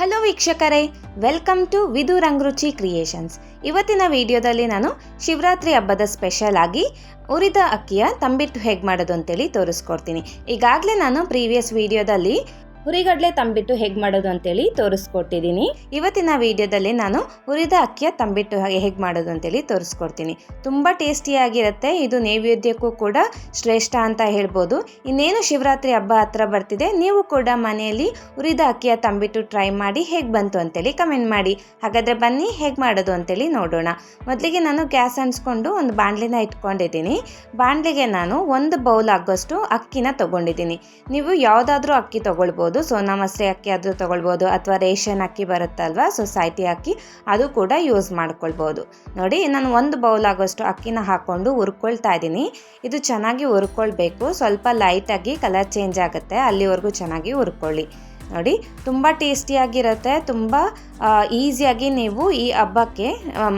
Hello ವೀಕ್ಷಕರೇ welcome to Vidu Rangaruchi creations ಇವತ್ತಿನ ವಿಡಿಯೋದಲ್ಲಿ ನಾನು ಶಿವರಾತ್ರಿ ಹಬ್ಬದ ಸ್ಪೆಷಲ್ ಆಗಿ ಉರಿದ ಅಕ್ಕಿಯ ತಂಬಿಟ್ಟು ಹೇಗೆ ಮಾಡೋದು ಅಂತೇಳಿ ತೋರಿಸ್ಕೊಡ್ತೀನಿ. ಈಗಾಗಲೇ ನಾನು ಪ್ರೀವಿಯಸ್ ವಿಡಿಯೋದಲ್ಲಿ ಹುರಿಗಡಲೆ ತಂಬಿಟ್ಟು ಹೇಗೆ ಮಾಡೋದು ಅಂತೇಳಿ ತೋರಿಸ್ಕೊಟ್ಟಿದ್ದೀನಿ ಇವತ್ತಿನ ವಿಡಿಯೋದಲ್ಲಿ ನಾನು ಹುರಿದ ಅಕ್ಕಿಯ ತಂಬಿಟ್ಟು ಹೇಗೆ ಮಾಡೋದು ಅಂತೇಳಿ ತೋರಿಸ್ಕೊಡ್ತೀನಿ. ತುಂಬ ಟೇಸ್ಟಿಯಾಗಿರುತ್ತೆ, ಇದು ನೈವೇದ್ಯಕ್ಕೂ ಕೂಡ ಶ್ರೇಷ್ಠ ಅಂತ ಹೇಳ್ಬೋದು. ಇನ್ನೇನು ಶಿವರಾತ್ರಿ ಹಬ್ಬ ಹತ್ರ ಬರ್ತಿದೆ, ನೀವು ಕೂಡ ಮನೆಯಲ್ಲಿ ಹುರಿದ ಅಕ್ಕಿಯ ತಂಬಿಟ್ಟು ಟ್ರೈ ಮಾಡಿ ಹೇಗೆ ಬಂತು ಅಂತೇಳಿ ಕಮೆಂಟ್ ಮಾಡಿ. ಹಾಗಾದರೆ ಬನ್ನಿ ಹೇಗೆ ಮಾಡೋದು ಅಂತೇಳಿ ನೋಡೋಣ. ಮೊದಲಿಗೆ ನಾನು ಗ್ಯಾಸ್ ಅನ್ಸ್ಕೊಂಡು ಒಂದು ಬಾಣಲಿನ ಇಟ್ಕೊಂಡಿದ್ದೀನಿ. ಬಾಣಲಿಗೆ ನಾನು ಒಂದು ಬೌಲ್ ಆಗೋಷ್ಟು ಅಕ್ಕಿನ ತೊಗೊಂಡಿದ್ದೀನಿ. ನೀವು ಯಾವುದಾದ್ರೂ ಅಕ್ಕಿ ತೊಗೊಳ್ಬೋದು. ಸೋನಾ ನಮಸ್ತೆ ಅಕ್ಕಿ ಅದು ತೊಗೊಳ್ಬೋದು ಅಥವಾ ರೇಷನ್ ಅಕ್ಕಿ ಬರುತ್ತಲ್ವ ಸೊಸೈಟಿ ಅಕ್ಕಿ ಅದು ಕೂಡ ಯೂಸ್ ಮಾಡ್ಕೊಳ್ಬೋದು ನೋಡಿ, ನಾನು ಒಂದು ಬೌಲ್ ಆಗೋಷ್ಟು ಅಕ್ಕಿನ ಹಾಕ್ಕೊಂಡು ಹುರ್ಕೊಳ್ತಾ ಇದ್ದೀನಿ. ಇದು ಚೆನ್ನಾಗಿ ಹುರ್ಕೊಳ್ಬೇಕು. ಸ್ವಲ್ಪ ಲೈಟಾಗಿ ಕಲರ್ ಚೇಂಜ್ ಆಗುತ್ತೆ. ಅಲ್ಲಿವರೆಗೂ ಚೆನ್ನಾಗಿ ಹುರ್ಕೊಳ್ಳಿ. ನೋಡಿ, ತುಂಬ ಟೇಸ್ಟಿಯಾಗಿರುತ್ತೆ ತುಂಬ ಈಸಿಯಾಗಿ ನೀವು ಈ ಹಬ್ಬಕ್ಕೆ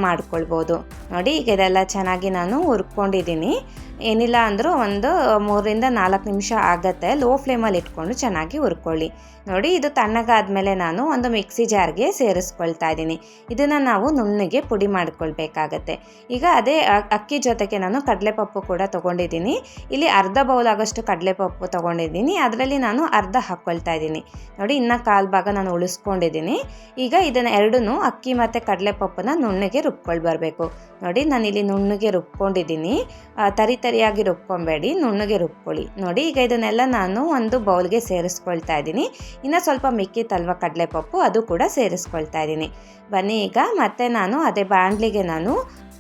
ಮಾಡ್ಕೊಳ್ಬೋದು ನೋಡಿ, ಈಗ ಇದೆಲ್ಲ ಚೆನ್ನಾಗಿ ನಾನು ಹುರ್ಕೊಂಡಿದ್ದೀನಿ. ಏನಿಲ್ಲ ಅಂದರೂ ಒಂದು ಮೂರರಿಂದ ನಾಲ್ಕು ನಿಮಿಷ ಆಗುತ್ತೆ. ಲೋ ಫ್ಲೇಮಲ್ಲಿ ಇಟ್ಕೊಂಡು ಚೆನ್ನಾಗಿ ಹುರ್ಕೊಳ್ಳಿ. ನೋಡಿ ಇದು ತಣ್ಣಗಾದ್ಮೇಲೆ ನಾನು ಒಂದು ಮಿಕ್ಸಿ ಜಾರ್ಗೆ ಸೇರಿಸ್ಕೊಳ್ತಾ ಇದ್ದೀನಿ. ಇದನ್ನು ನಾವು ನುಣ್ಣಗೆ ಪುಡಿ ಮಾಡ್ಕೊಳ್ಬೇಕಾಗತ್ತೆ. ಈಗ ಅದೇ ಅಕ್ಕಿ ಜೊತೆಗೆ ನಾನು ಕಡಲೆಪಪ್ಪು ಕೂಡ ತೊಗೊಂಡಿದ್ದೀನಿ. ಇಲ್ಲಿ ಅರ್ಧ ಬೌಲ್ ಆಗೋಷ್ಟು ಕಡಲೆಪಪ್ಪು ತೊಗೊಂಡಿದ್ದೀನಿ. ಅದರಲ್ಲಿ ನಾನು ಅರ್ಧ ಹಾಕ್ಕೊಳ್ತಾ ಇದ್ದೀನಿ. ನೋಡಿ ಇನ್ನು ಕಾಲು ಭಾಗ ನಾನು ಉಳಿಸ್ಕೊಂಡಿದ್ದೀನಿ. ಈಗ ಇದನ್ನು ಎರಡೂ ಅಕ್ಕಿ ಮತ್ತು ಕಡಲೆಪಪ್ಪನ್ನ ನುಣ್ಣಗೆ ರುಬ್ಕೊಳ್ಬರ್ಬೇಕು ಬರಬೇಕು. ನೋಡಿ ನಾನು ಇಲ್ಲಿ ನುಣ್ಣಗೆ ರುಬ್ಕೊಂಡಿದ್ದೀನಿ. ಆ, ತರಿ ತರಿಯಾಗಿ ರುಬ್ಕೊಬೇಡಿ, ನುಣ್ಣಗೆ ರುಬ್ಕೊಳ್ಳಿ. ನೋಡಿ, ಈಗ ಇದನ್ನೆಲ್ಲ ನಾನು ಒಂದು ಬೌಲ್ಗೆ ಸೇರಿಸ್ಕೊಳ್ತಾ ಇದ್ದೀನಿ. ಇನ್ನು ಸ್ವಲ್ಪ ಮಿಕ್ಕಿತ್ತಲ್ವ ಕಡಲೆಪಪ್ಪು ಅದು ಕೂಡ ಸೇರಿಸ್ಕೊಳ್ತಾ ಇದ್ದೀನಿ. ಬನ್ನಿ, ಈಗ ಮತ್ತೆ ನಾನು ಅದೇ ಬಾಣಲಿಗೆ ನಾನು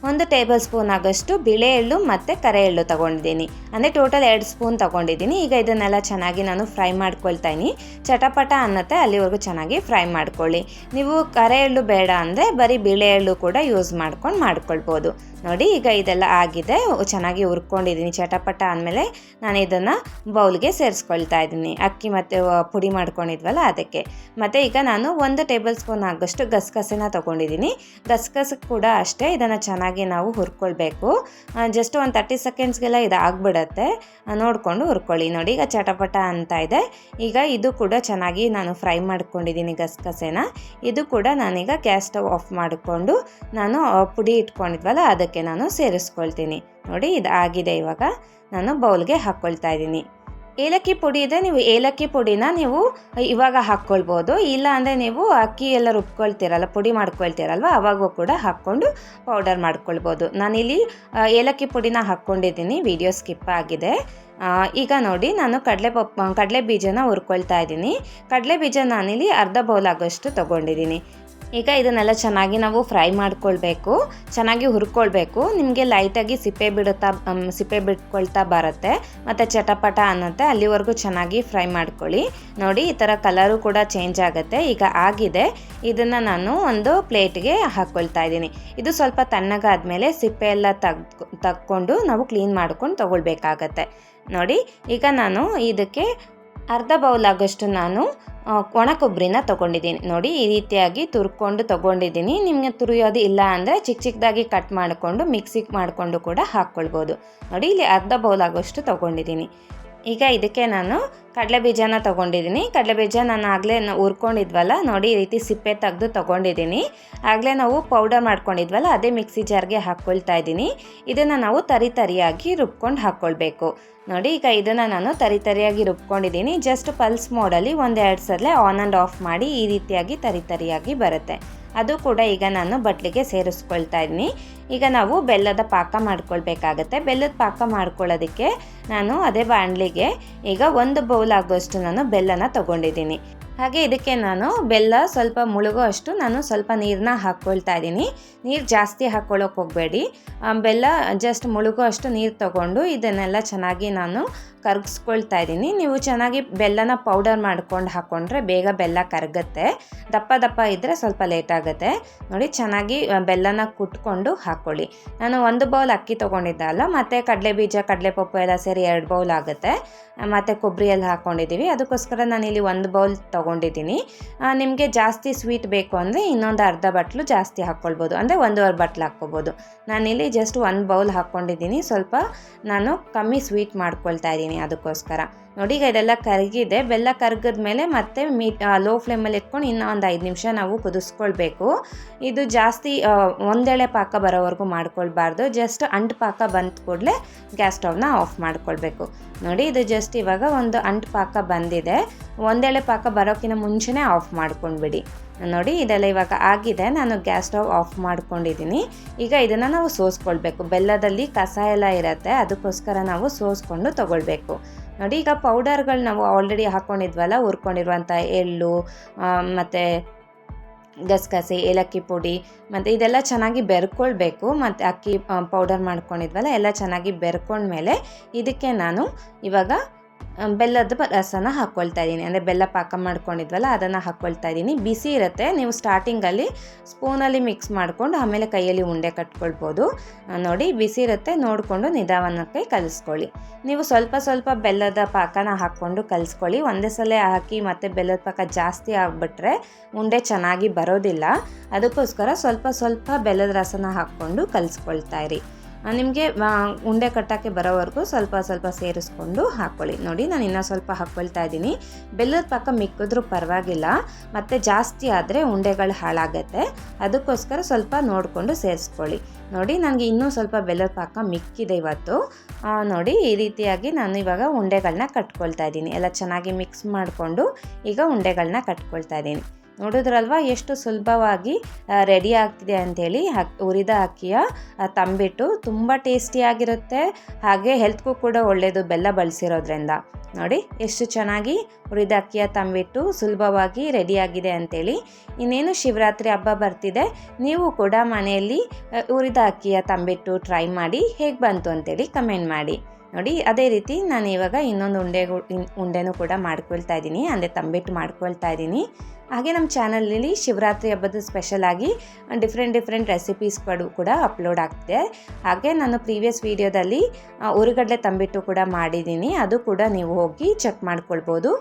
ಒಂದು ಟೇಬಲ್ ಸ್ಪೂನ್ ಆಗೋಷ್ಟು ಬಿಳೆ ಎಳ್ಳು ಮತ್ತು ಕರೆ ಎಳ್ಳು ತೊಗೊಂಡಿದ್ದೀನಿ. ಅಂದರೆ ಟೋಟಲ್ ಎರಡು ಸ್ಪೂನ್ ತೊಗೊಂಡಿದ್ದೀನಿ. ಈಗ ಇದನ್ನೆಲ್ಲ ಚೆನ್ನಾಗಿ ನಾನು ಫ್ರೈ ಮಾಡ್ಕೊಳ್ತಾ ಚಟಪಟ ಅನ್ನತ್ತೆ, ಅಲ್ಲಿವರೆಗೂ ಚೆನ್ನಾಗಿ ಫ್ರೈ ಮಾಡ್ಕೊಳ್ಳಿ. ನೀವು ಕರೆ ಎಳ್ಳು ಬೇಡ ಅಂದರೆ ಬರೀ ಬಿಳೆ ಎಳ್ಳು ಕೂಡ ಯೂಸ್ ಮಾಡ್ಕೊಂಡು ಮಾಡ್ಕೊಳ್ಬೋದು. ನೋಡಿ, ಈಗ ಇದೆಲ್ಲ ಆಗಿದೆ. ಚೆನ್ನಾಗಿ ಹುರ್ಕೊಂಡಿದ್ದೀನಿ. ಚಟಪಟ ಆದಮೇಲೆ ನಾನು ಇದನ್ನು ಬೌಲ್ಗೆ ಸೇರಿಸ್ಕೊಳ್ತಾ ಇದ್ದೀನಿ. ಅಕ್ಕಿ ಮತ್ತು ಪುಡಿ ಮಾಡ್ಕೊಂಡಿದ್ವಲ್ಲ ಅದಕ್ಕೆ. ಮತ್ತು ಈಗ ನಾನು ಒಂದು ಟೇಬಲ್ ಸ್ಪೂನ್ ಆಗೋಷ್ಟು ಗಸಗಸೆನ ತೊಗೊಂಡಿದ್ದೀನಿ. ಗಸಗಸೆ ಕೂಡ ಅಷ್ಟೇ. ಇದನ್ನು ಚೆನ್ನಾಗಿ ನಾವು ಹುರ್ಕೊಳ್ಬೇಕು. ಜಸ್ಟ್ ಒಂದು ತರ್ಟಿ ಸೆಕೆಂಡ್ಸ್ಗೆಲ್ಲ ಇದು ಆಗಿಬಿಡತ್ತೆ. ನೋಡಿಕೊಂಡು ಹುರ್ಕೊಳ್ಳಿ. ನೋಡಿ, ಈಗ ಚಟಪಟ ಅಂತ ಇದೆ. ಈಗ ಇದು ಕೂಡ ಚೆನ್ನಾಗಿ ನಾನು ಫ್ರೈ ಮಾಡ್ಕೊಂಡಿದ್ದೀನಿ ಗಸಗಸೆನ. ಇದು ಕೂಡ ನಾನೀಗ ಗ್ಯಾಸ್ ಸ್ಟವ್ ಆಫ್ ಮಾಡಿಕೊಂಡು ನಾನು ಪುಡಿ ಇಟ್ಕೊಂಡಿದ್ವಲ್ಲ ಅದಕ್ಕೆ ನಾನು ಸೇರಿಸ್ಕೊಳ್ತೀನಿ. ನೋಡಿ ಇದು ಆಗಿದೆ ಇವಾಗ. ನಾನು ಬೌಲ್ಗೆ ಹಾಕ್ಕೊಳ್ತಾ ಇದ್ದೀನಿ. ಏಲಕ್ಕಿ ಪುಡಿ ಇದೆ, ನೀವು ಏಲಕ್ಕಿ ಪುಡಿನ ನೀವು ಇವಾಗ ಹಾಕ್ಕೊಳ್ಬೋದು. ಇಲ್ಲ ಅಂದರೆ ನೀವು ಅಕ್ಕಿ ಎಲ್ಲ ರುಬ್ಕೊಳ್ತೀರಲ್ಲ, ಪುಡಿ ಮಾಡ್ಕೊಳ್ತೀರಲ್ವ ಅವಾಗೂ ಕೂಡ ಹಾಕ್ಕೊಂಡು ಪೌಡರ್ ಮಾಡ್ಕೊಳ್ಬೋದು. ನಾನಿಲ್ಲಿ ಏಲಕ್ಕಿ ಪುಡಿನ ಹಾಕ್ಕೊಂಡಿದ್ದೀನಿ. ವಿಡಿಯೋ ಸ್ಕಿಪ್ ಆಗಿದೆ. ಈಗ ನೋಡಿ ನಾನು ಕಡಲೆ ಪಪ್ಪ ಕಡಲೆ ಬೀಜನ ಹುರ್ಕೊಳ್ತಾ ಇದ್ದೀನಿ. ಕಡಲೆ ಬೀಜ ನಾನಿಲ್ಲಿ ಅರ್ಧ ಬೌಲ್ ಆಗೋಷ್ಟು ತೊಗೊಂಡಿದ್ದೀನಿ. ಈಗ ಇದನ್ನೆಲ್ಲ ಚೆನ್ನಾಗಿ ನಾವು ಫ್ರೈ ಮಾಡ್ಕೊಳ್ಬೇಕು, ಚೆನ್ನಾಗಿ ಹುರ್ಕೊಳ್ಬೇಕು. ನಿಮಗೆ ಲೈಟಾಗಿ ಸಿಪ್ಪೆ ಬಿಡುತ್ತಾ ಸಿಪ್ಪೆ ಬಿಟ್ಕೊಳ್ತಾ ಬರುತ್ತೆ. ಮತ್ತು ಚಟಪಟ ಅನ್ನತ್ತೆ, ಅಲ್ಲಿವರೆಗೂ ಚೆನ್ನಾಗಿ ಫ್ರೈ ಮಾಡ್ಕೊಳ್ಳಿ. ನೋಡಿ, ಈ ಥರ ಕಲರು ಕೂಡ ಚೇಂಜ್ ಆಗುತ್ತೆ. ಈಗ ಆಗಿದೆ. ಇದನ್ನು ನಾನು ಒಂದು ಪ್ಲೇಟ್ಗೆ ಹಾಕ್ಕೊಳ್ತಾ ಇದ್ದೀನಿ. ಇದು ಸ್ವಲ್ಪ ತಣ್ಣಗಾದ್ಮೇಲೆ ಸಿಪ್ಪೆ ಎಲ್ಲ ತಗ್ ತಕ್ಕೊಂಡು ನಾವು ಕ್ಲೀನ್ ಮಾಡ್ಕೊಂಡು ತೊಗೊಳ್ಬೇಕಾಗತ್ತೆ. ನೋಡಿ, ಈಗ ನಾನು ಇದಕ್ಕೆ ಅರ್ಧ ಬೌಲ್ ಆಗೋಷ್ಟು ನಾನು ಒಣ ಕೊಬ್ಬರಿನ ತೊಗೊಂಡಿದ್ದೀನಿ. ನೋಡಿ, ಈ ರೀತಿಯಾಗಿ ತುರ್ಕೊಂಡು ತೊಗೊಂಡಿದ್ದೀನಿ. ನಿಮಗೆ ತುರಿಯೋದು ಇಲ್ಲ ಅಂದರೆ ಚಿಕ್ಕ ಚಿಕ್ಕದಾಗಿ ಕಟ್ ಮಾಡಿಕೊಂಡು, ಮಿಕ್ಸಿಗೆ ಮಾಡಿಕೊಂಡು ಕೂಡ ಹಾಕ್ಕೊಳ್ಬೋದು. ನೋಡಿ, ಇಲ್ಲಿ ಅರ್ಧ ಬೌಲ್ ಆಗೋಷ್ಟು ತೊಗೊಂಡಿದ್ದೀನಿ. ಈಗ ಇದಕ್ಕೆ ನಾನು ಕಡಲೆ ಬೀಜನ ತೊಗೊಂಡಿದ್ದೀನಿ. ಕಡಲೆ ಬೀಜ ನಾನು ಆಗಲೇ ಹುರ್ಕೊಂಡಿದ್ವಲ್ಲ, ನೋಡಿ ಈ ರೀತಿ ಸಿಪ್ಪೆ ತೆಗೆದು ತೊಗೊಂಡಿದ್ದೀನಿ. ಆಗಲೇ ನಾವು ಪೌಡರ್ ಮಾಡ್ಕೊಂಡಿದ್ವಲ್ಲ, ಅದೇ ಮಿಕ್ಸಿ ಜಾರ್ಗೆ ಹಾಕ್ಕೊಳ್ತಾ ಇದ್ದೀನಿ. ಇದನ್ನು ನಾವು ತರಿ ತರಿಯಾಗಿ ರುಬ್ಕೊಂಡು ಹಾಕ್ಕೊಳ್ಬೇಕು ನೋಡಿ, ಈಗ ಇದನ್ನು ನಾನು ತರಿ ತರಿಯಾಗಿ ರುಬ್ಕೊಂಡಿದ್ದೀನಿ. ಜಸ್ಟ್ ಪಲ್ಸ್ ಮೋಡಲ್ಲಿ ಒಂದೆರಡು ಸಲ ಆನ್ ಆ್ಯಂಡ್ ಆಫ್ ಮಾಡಿ ಈ ರೀತಿಯಾಗಿ ತರಿ ತರಿಯಾಗಿ ಬರುತ್ತೆ. ಅದು ಕೂಡ ಈಗ ನಾನು ಬಟ್ಲಿಗೆ ಸೇರಿಸ್ಕೊಳ್ತಾ ಇದ್ದೀನಿ. ಈಗ ನಾವು ಬೆಲ್ಲದ ಪಾಕ ಮಾಡ್ಕೊಳ್ಬೇಕಾಗತ್ತೆ. ಬೆಲ್ಲದ ಪಾಕ ಮಾಡ್ಕೊಳ್ಳೋದಕ್ಕೆ ನಾನು ಅದೇ ಬಾಣಲಿಗೆ ಈಗ ಒಂದು ಬೌಲ್ ಆಗೋಷ್ಟು ನಾನು ಬೆಲ್ಲನ ತೊಗೊಂಡಿದ್ದೀನಿ. ಹಾಗೆ ಇದಕ್ಕೆ ನಾನು ಬೆಲ್ಲ ಸ್ವಲ್ಪ ಮುಳುಗೋ ಅಷ್ಟು ನಾನು ಸ್ವಲ್ಪ ನೀರನ್ನ ಹಾಕ್ಕೊಳ್ತಾ ಇದ್ದೀನಿ. ನೀರು ಜಾಸ್ತಿ ಹಾಕ್ಕೊಳ್ಳೋಕೆ ಹೋಗಬೇಡಿ. ಬೆಲ್ಲ ಜಸ್ಟ್ ಮುಳುಗೋ ಅಷ್ಟು ನೀರು ತಗೊಂಡು ಇದನ್ನೆಲ್ಲ ಚೆನ್ನಾಗಿ ನಾನು ಕರಗಿಸ್ಕೊಳ್ತಾ ಇದ್ದೀನಿ. ನೀವು ಚೆನ್ನಾಗಿ ಬೆಲ್ಲನ ಪೌಡರ್ ಮಾಡ್ಕೊಂಡು ಹಾಕ್ಕೊಂಡ್ರೆ ಬೇಗ ಬೆಲ್ಲ ಕರಗುತ್ತೆ. ದಪ್ಪ ದಪ್ಪ ಇದ್ದರೆ ಸ್ವಲ್ಪ ಲೇಟ್ ಆಗುತ್ತೆ. ನೋಡಿ, ಚೆನ್ನಾಗಿ ಬೆಲ್ಲನ ಕುಟ್ಕೊಂಡು ಹಾಕ್ಕೊಳ್ಳಿ ನಾನು ಒಂದು ಬೌಲ್ ಅಕ್ಕಿ ತೊಗೊಂಡಿದ್ದೆ ಅಲ್ಲ, ಮತ್ತು ಕಡಲೆ ಬೀಜ, ಕಡಲೆ ಕಡಲೆಪಪ್ಪು ಎಲ್ಲ ಸೇರಿ ಎರಡು ಬೌಲ್ ಆಗುತ್ತೆ. ಮತ್ತು ಕೊಬ್ಬರಿ ಎಲ್ಲ ಹಾಕ್ಕೊಂಡಿದ್ದೀವಿ ಅದಕ್ಕೋಸ್ಕರ ನಾನಿಲ್ಲಿ ಒಂದು ಬೌಲ್ ತೊಗೊಂಡು ತಗೊಂಡಿದ್ದೀನಿ. ನಿಮಗೆ ಜಾಸ್ತಿ ಸ್ವೀಟ್ ಬೇಕು ಅಂದರೆ ಇನ್ನೊಂದು ಅರ್ಧ ಬಟ್ಲು ಜಾಸ್ತಿ ಹಾಕ್ಕೊಳ್ಬೋದು ಅಂದರೆ ಒಂದೂವರೆ ಬಟ್ಲು ಹಾಕ್ಕೊಬೋದು. ನಾನಿಲ್ಲಿ ಜಸ್ಟ್ ಒಂದು ಬೌಲ್ ಹಾಕ್ಕೊಂಡಿದ್ದೀನಿ. ಸ್ವಲ್ಪ ನಾನು ಕಮ್ಮಿ ಸ್ವೀಟ್ ಮಾಡ್ಕೊಳ್ತಾ ಇದ್ದೀನಿ ಅದಕ್ಕೋಸ್ಕರ. ನೋಡಿ, ಈಗ ಇದೆಲ್ಲ ಕರಗಿದೆ. ಬೆಲ್ಲ ಕರಗಿದ ಮೇಲೆ ಮತ್ತೆ ಮೀ ಲೋ ಫ್ಲೇಮಲ್ಲಿ ಇಟ್ಕೊಂಡು ಇನ್ನೂ ಒಂದು ಐದು ನಿಮಿಷ ನಾವು ಕುದಿಸ್ಕೊಳ್ಬೇಕು. ಇದು ಜಾಸ್ತಿ ಒಂದೆಳೆ ಪಾಕ ಬರೋವರೆಗೂ ಮಾಡ್ಕೊಳ್ಬಾರ್ದು. ಜಸ್ಟ್ ಅಂಟು ಪಾಕ ಬಂದ ಕೂಡಲೇ ಗ್ಯಾಸ್ ಸ್ಟವ್ನ ಆಫ್ ಮಾಡ್ಕೊಳ್ಬೇಕು. ನೋಡಿ, ಇದು ಜಸ್ಟ್ ಇವಾಗ ಒಂದು ಅಂಟು ಪಾಕ ಬಂದಿದೆ. ಒಂದೆಳೆ ಪಾಕ ಬರೋಕ್ಕಿಂತ ಮುಂಚೆನೇ ಆಫ್ ಮಾಡ್ಕೊಂಡ್ಬಿಡಿ. ನೋಡಿ, ಇದೆಲ್ಲ ಇವಾಗ ಆಗಿದೆ. ನಾನು ಗ್ಯಾಸ್ ಸ್ಟವ್ ಆಫ್ ಮಾಡ್ಕೊಂಡಿದ್ದೀನಿ ಈಗ ಇದನ್ನು ನಾವು ಸೋಸ್ಕೊಳ್ಬೇಕು. ಬೆಲ್ಲದಲ್ಲಿ ಕಸ ಎಲ್ಲ ಇರುತ್ತೆ. ಅದಕ್ಕೋಸ್ಕರ ನಾವು ಸೋಸ್ಕೊಂಡು ತಗೊಳ್ಬೇಕು. ನೋಡಿ, ಈಗ ಪೌಡರ್ಗಳು ನಾವು ಆಲ್ರೆಡಿ ಹಾಕ್ಕೊಂಡಿದ್ವಲ್ಲ ಹುರ್ಕೊಂಡಿರುವಂಥ ಎಳ್ಳು ಮತ್ತು ಗಸಗಸೆ, ಏಲಕ್ಕಿ ಪುಡಿ, ಮತ್ತು ಇದೆಲ್ಲ ಚೆನ್ನಾಗಿ ಬೆರ್ಕೊಳ್ಬೇಕು. ಮತ್ತು ಅಕ್ಕಿ ಪೌಡರ್ ಮಾಡ್ಕೊಂಡಿದ್ವಲ್ಲ, ಎಲ್ಲ ಚೆನ್ನಾಗಿ ಬೆರ್ಕೊಂಡ್ಮೇಲೆ ಇದಕ್ಕೆ ನಾನು ಇವಾಗ ಬೆಲ್ಲದ ರಸನ ಹಾಕ್ಕೊಳ್ತಾ ಇದ್ದೀನಿ. ಅಂದರೆ ಬೆಲ್ಲ ಪಾಕ ಮಾಡ್ಕೊಂಡಿದ್ವಲ್ಲ, ಅದನ್ನು ಹಾಕ್ಕೊಳ್ತಾ ಇದ್ದೀನಿ. ಬಿಸಿ ಇರುತ್ತೆ. ನೀವು ಸ್ಟಾರ್ಟಿಂಗಲ್ಲಿ ಸ್ಪೂನಲ್ಲಿ ಮಿಕ್ಸ್ ಮಾಡ್ಕೊಂಡು, ಆಮೇಲೆ ಕೈಯಲ್ಲಿ ಉಂಡೆ ಕಟ್ಕೊಳ್ಬೋದು. ನೋಡಿ, ಬಿಸಿ ಇರುತ್ತೆ. ನೋಡಿಕೊಂಡು ನಿಧಾನಕ್ಕೆ ಕಲಿಸ್ಕೊಳ್ಳಿ. ನೀವು ಸ್ವಲ್ಪ ಸ್ವಲ್ಪ ಬೆಲ್ಲದ ಪಾಕನ ಹಾಕ್ಕೊಂಡು ಕಲಿಸ್ಕೊಳ್ಳಿ. ಒಂದೇ ಸಲ ಹಾಕಿ ಮತ್ತು ಬೆಲ್ಲದ ಪಾಕ ಜಾಸ್ತಿ ಆಗಿಬಿಟ್ರೆ ಉಂಡೆ ಚೆನ್ನಾಗಿ ಬರೋದಿಲ್ಲ. ಅದಕ್ಕೋಸ್ಕರ ಸ್ವಲ್ಪ ಸ್ವಲ್ಪ ಬೆಲ್ಲದ ರಸನ ಹಾಕ್ಕೊಂಡು ಕಲಿಸ್ಕೊಳ್ತಾ ಇರಿ. ನಿಮಗೆ ಉಂಡೆ ಕಟ್ಟೋಕ್ಕೆ ಬರೋವರೆಗೂ ಸ್ವಲ್ಪ ಸ್ವಲ್ಪ ಸೇರಿಸ್ಕೊಂಡು ಹಾಕ್ಕೊಳ್ಳಿ. ನೋಡಿ, ನಾನು ಇನ್ನೂ ಸ್ವಲ್ಪ ಹಾಕ್ಕೊಳ್ತಾ ಇದ್ದೀನಿ. ಬೆಲ್ಲದ ಪಾಕ ಮಿಕ್ಕಿದ್ರೂ ಪರವಾಗಿಲ್ಲ. ಮತ್ತು ಜಾಸ್ತಿ ಆದರೆ ಉಂಡೆಗಳು ಹಾಳಾಗತ್ತೆ. ಅದಕ್ಕೋಸ್ಕರ ಸ್ವಲ್ಪ ನೋಡಿಕೊಂಡು ಸೇರಿಸ್ಕೊಳ್ಳಿ. ನೋಡಿ, ನನಗೆ ಇನ್ನೂ ಸ್ವಲ್ಪ ಬೆಲ್ಲದ ಪಾಕ ಮಿಕ್ಕಿದೆ ಇವತ್ತು. ನೋಡಿ, ಈ ರೀತಿಯಾಗಿ ನಾನು ಇವಾಗ ಉಂಡೆಗಳನ್ನ ಕಟ್ಕೊಳ್ತಾ ಇದ್ದೀನಿ. ಎಲ್ಲ ಚೆನ್ನಾಗಿ ಮಿಕ್ಸ್ ಮಾಡಿಕೊಂಡು ಈಗ ಉಂಡೆಗಳನ್ನ ಕಟ್ಕೊಳ್ತಾ ಇದ್ದೀನಿ. ನೋಡಿದ್ರಲ್ವಾ? ಎಷ್ಟು ಸುಲಭವಾಗಿ ರೆಡಿ ಆಗ್ತಿದೆ ಅಂಥೇಳಿ ಹಕ್ ಹುರಿದ ಅಕ್ಕಿಯ ತಂಬಿಟ್ಟು ತುಂಬ ಟೇಸ್ಟಿಯಾಗಿರುತ್ತೆ ಹಾಗೆ ಹೆಲ್ತ್ಗೂ ಕೂಡ ಒಳ್ಳೆಯದು ಬೆಲ್ಲ ಬಳಸಿರೋದ್ರಿಂದ. ನೋಡಿ, ಎಷ್ಟು ಚೆನ್ನಾಗಿ ಹುರಿದ ಅಕ್ಕಿಯ ತಂಬಿಟ್ಟು ಸುಲಭವಾಗಿ ರೆಡಿಯಾಗಿದೆ ಅಂಥೇಳಿ ಇನ್ನೇನು ಶಿವರಾತ್ರಿ ಹಬ್ಬ ಬರ್ತಿದೆ, ನೀವು ಕೂಡ ಮನೆಯಲ್ಲಿ ಹುರಿದ ಅಕ್ಕಿಯ ತಂಬಿಟ್ಟು ಟ್ರೈ ಮಾಡಿ ಹೇಗೆ ಬಂತು ಅಂತೇಳಿ ಕಮೆಂಟ್ ಮಾಡಿ. ನೋಡಿ, ಅದೇ ರೀತಿ ನಾನು ಇವಾಗ ಇನ್ನೊಂದು ಉಂಡೆ ಉಂಡೆನೂ ಕೂಡ ಮಾಡ್ಕೊಳ್ತಾ ಇದ್ದೀನಿ, ಅಂದರೆ ತಂಬಿಟ್ಟು ಮಾಡ್ಕೊಳ್ತಾ ಇದ್ದೀನಿ. ಹಾಗೆ ನಮ್ಮ ಚಾನಲಲ್ಲಿ ಶಿವರಾತ್ರಿ ಹಬ್ಬದ ಸ್ಪೆಷಲ್ ಆಗಿ ಡಿಫ್ರೆಂಟ್ ಡಿಫ್ರೆಂಟ್ ರೆಸಿಪೀಸ್ಗಳು ಕೂಡ ಅಪ್ಲೋಡ್ ಆಗ್ತಿದೆ. ಹಾಗೆ ನಾನು ಪ್ರೀವಿಯಸ್ ವೀಡಿಯೋದಲ್ಲಿ ಉರುಗಡ್ಲೆ ತಂಬಿಟ್ಟು ಕೂಡ ಮಾಡಿದ್ದೀನಿ, ಅದು ಕೂಡ ನೀವು ಹೋಗಿ ಚೆಕ್ ಮಾಡ್ಕೊಳ್ಬೋದು.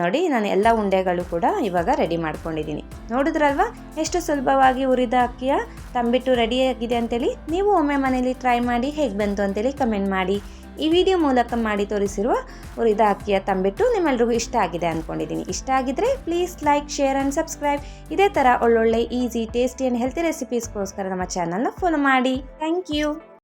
ನೋಡಿ, ನಾನು ಎಲ್ಲ ಉಂಡೆಗಳು ಕೂಡ ಇವಾಗ ರೆಡಿ ಮಾಡ್ಕೊಂಡಿದ್ದೀನಿ. ನೋಡಿದ್ರಲ್ವಾ, ಎಷ್ಟು ಸುಲಭವಾಗಿ ಉರಿದ ಅಕ್ಕಿಯ ತಂಬಿಟ್ಟು ರೆಡಿಯಾಗಿದೆ ಅಂತೇಳಿ? ನೀವು ಒಮ್ಮೆ ಮನೇಲಿ ಟ್ರೈ ಮಾಡಿ ಹೇಗೆ ಬಂತು ಅಂತೇಳಿ ಕಮೆಂಟ್ ಮಾಡಿ. ಈ ವಿಡಿಯೋ ಮೂಲಕ ಮಾಡಿ ತೋರಿಸಿರುವ ಹುರಿದ ಅಕ್ಕಿಯ ತಂಬಿಟ್ಟು ನಿಮ್ಮೆಲ್ರಿಗೂ ಇಷ್ಟ ಆಗಿದೆ ಅಂದ್ಕೊಂಡಿದ್ದೀನಿ ಇಷ್ಟ ಆಗಿದ್ರೆ please like share and subscribe ಇದೇ ಥರ ಒಳ್ಳೊಳ್ಳೆ ಈಸಿ ಟೇಸ್ಟಿ ಆ್ಯಂಡ್ ಹೆಲ್ತಿ ರೆಸಿಪೀಸ್ಗೋಸ್ಕರ ನಮ್ಮ ಚಾನಲ್ನ ಫಾಲೋ ಮಾಡಿ. Thank you